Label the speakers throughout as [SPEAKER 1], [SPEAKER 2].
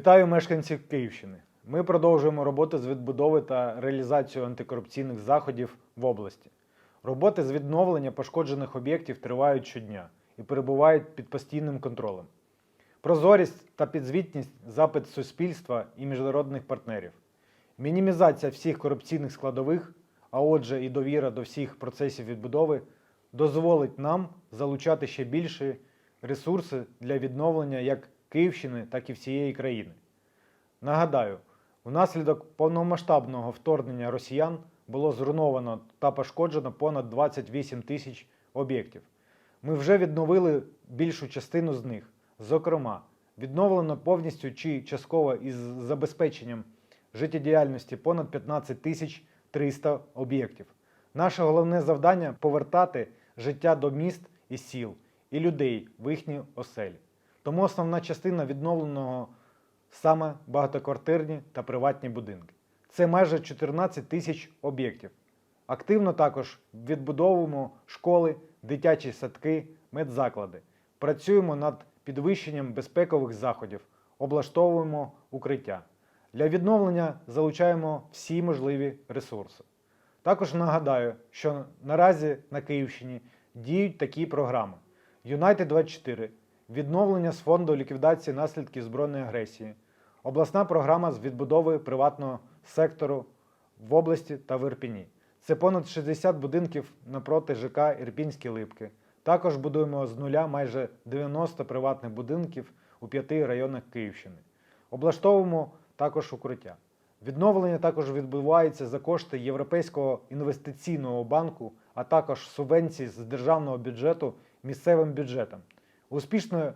[SPEAKER 1] Вітаю мешканців Київщини. Ми продовжуємо роботу з відбудови та реалізацію антикорупційних заходів в області. Роботи з відновлення пошкоджених об'єктів тривають щодня і перебувають під постійним контролем. Прозорість та підзвітність запит суспільства і міжнародних партнерів. Мінімізація всіх корупційних складових, а отже, і довіра до всіх процесів відбудови дозволить нам залучати ще більше ресурси для відновлення як Київщини, так і всієї країни. Нагадаю, внаслідок повномасштабного вторгнення росіян було зруйновано та пошкоджено понад 28 тисяч об'єктів. Ми вже відновили більшу частину з них. Зокрема, відновлено повністю чи частково із забезпеченням життєдіяльності понад 15 тисяч 300 об'єктів. Наше головне завдання повертати життя до міст і сіл і людей в їхні оселі. Тому основна частина відновленого саме багатоквартирні та приватні будинки. Це майже 14 тисяч об'єктів. Активно також відбудовуємо школи, дитячі садки, медзаклади. Працюємо над підвищенням безпекових заходів, облаштовуємо укриття. Для відновлення залучаємо всі можливі ресурси. Також нагадаю, що наразі на Київщині діють такі програми: Юнайтед 24 відновлення з фонду ліквідації наслідків збройної агресії, обласна програма з відбудови приватного сектору в області та в Ірпіні. Це понад 60 будинків напроти ЖК Ірпінські Липки. Також будуємо з нуля майже 90 приватних будинків у п'яти районах Київщини. Облаштовуємо також укриття. Відновлення також відбувається за кошти Європейського інвестиційного банку, а також субвенцій з державного бюджету місцевим бюджетам. Успішно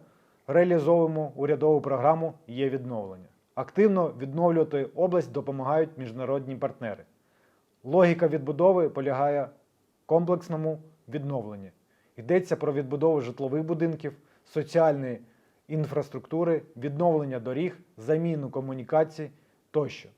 [SPEAKER 1] реалізовуємо урядову програму Є відновлення. Активно відновлювати область допомагають міжнародні партнери. Логіка відбудови полягає в комплексному відновленні. Йдеться про відбудову житлових будинків, соціальної інфраструктури, відновлення доріг, заміну комунікацій тощо.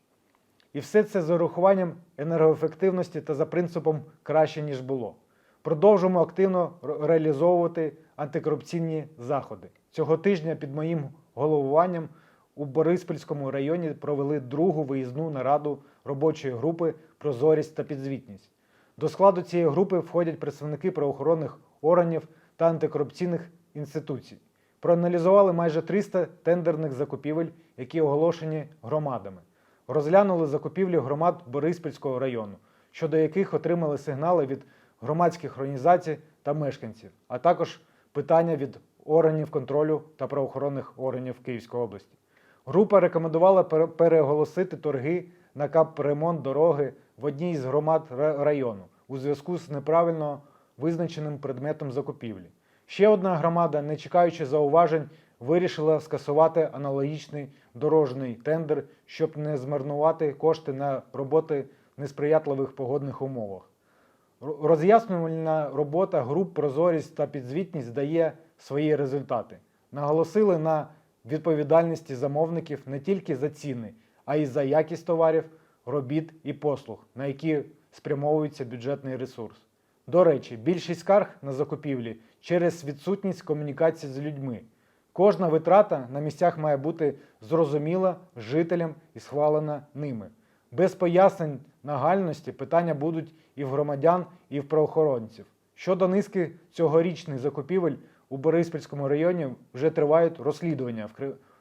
[SPEAKER 1] І все це з урахуванням енергоефективності та за принципом краще, ніж було. Продовжуємо активно реалізовувати антикорупційні заходи. Цього тижня під моїм головуванням у Бориспільському районі провели другу виїзну нараду робочої групи Прозорість та підзвітність. До складу цієї групи входять представники правоохоронних органів та антикорупційних інституцій. Проаналізували майже 300 тендерних закупівель, які оголошені громадами. Розглянули закупівлі громад Бориспільського району, щодо яких отримали сигнали від громадських організацій та мешканців, а також питання від органів контролю та правоохоронних органів Київської області. Група рекомендувала переголосити торги на капремонт дороги в одній з громад району у зв'язку з неправильно визначеним предметом закупівлі. Ще одна громада, не чекаючи зауважень, вирішила скасувати аналогічний дорожній тендер, щоб не змарнувати кошти на роботи в несприятливих погодних умовах. Роз'яснювальна робота груп прозорість та підзвітність дає свої результати. Наголосили на відповідальності замовників не тільки за ціни, а й за якість товарів, робіт і послуг, на які спрямовується бюджетний ресурс. До речі, більшість скарг на закупівлі через відсутність комунікації з людьми. Кожна витрата на місцях має бути зрозуміла жителям і схвалена ними. Без пояснень нагальності питання будуть і в громадян, і в правоохоронців. Щодо низки цьогорічних закупівель у Бориспільському районі вже тривають розслідування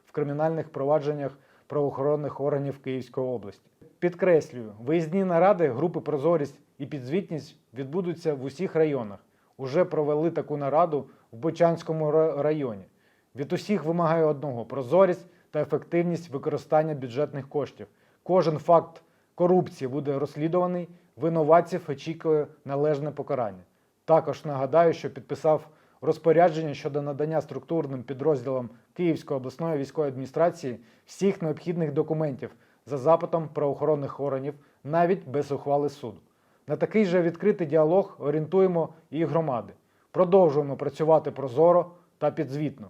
[SPEAKER 1] в кримінальних провадженнях правоохоронних органів Київської області. Підкреслюю, виїзні наради групи Прозорість і підзвітність відбудуться в усіх районах. Уже провели таку нараду в Бочанському районі. Від усіх вимагаю одного прозорість та ефективність використання бюджетних коштів. Кожен факт корупції буде розслідуваний, винуватців очікує належне покарання. Також нагадаю, що підписав розпорядження щодо надання структурним підрозділам Київської обласної військової адміністрації всіх необхідних документів за запитом правоохоронних органів, навіть без ухвали суду. На такий же відкритий діалог орієнтуємо і громади. Продовжуємо працювати прозоро та підзвітно.